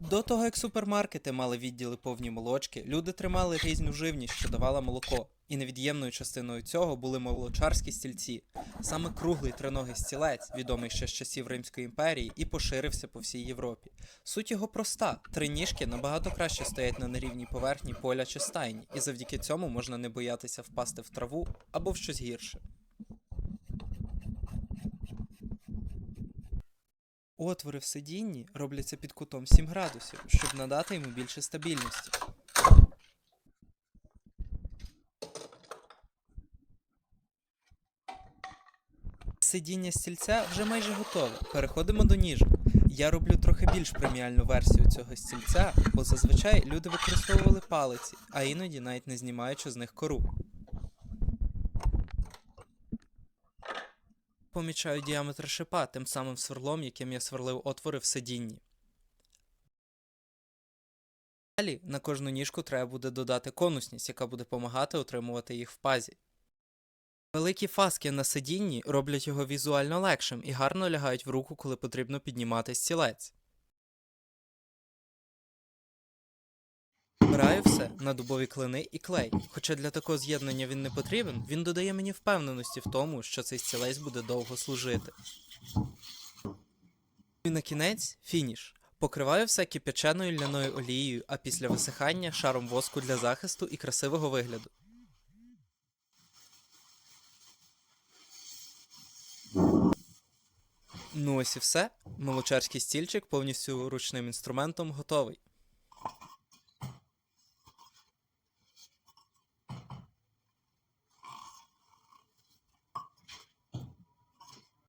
До того, як супермаркети мали відділи повні молочки, люди тримали різну живність, що давала молоко. І невід'ємною частиною цього були молочарські стільці. Саме круглий триногий стілець, відомий ще з часів Римської імперії, і поширився по всій Європі. Суть його проста: три ніжки набагато краще стоять на нерівній поверхні поля чи стайні, і завдяки цьому можна не боятися впасти в траву або в щось гірше. Отвори в сидінні робляться під кутом 7 градусів, щоб надати йому більше стабільності. Сидіння стільця вже майже готове. Переходимо до ніжок. Я роблю трохи більш преміальну версію цього стільця, бо зазвичай люди використовували палиці, а іноді навіть не знімаючи з них кору. Помічаю діаметр шипа тим самим сверлом, яким я сверлив отвори в сидінні. Далі на кожну ніжку треба буде додати конусність, яка буде допомагати отримувати їх в пазі. Великі фаски на сидінні роблять його візуально легшим і гарно лягають в руку, коли потрібно піднімати стілець. Вбираю все на дубові клини і клей. Хоча для такого з'єднання він не потрібен, він додає мені впевненості в тому, що цей стілець буде довго служити. І на кінець фініш. Покриваю все кипяченою ляною олією, а після висихання шаром воску для захисту і красивого вигляду. Ну ось і все. Молочарський стільчик повністю ручним інструментом готовий.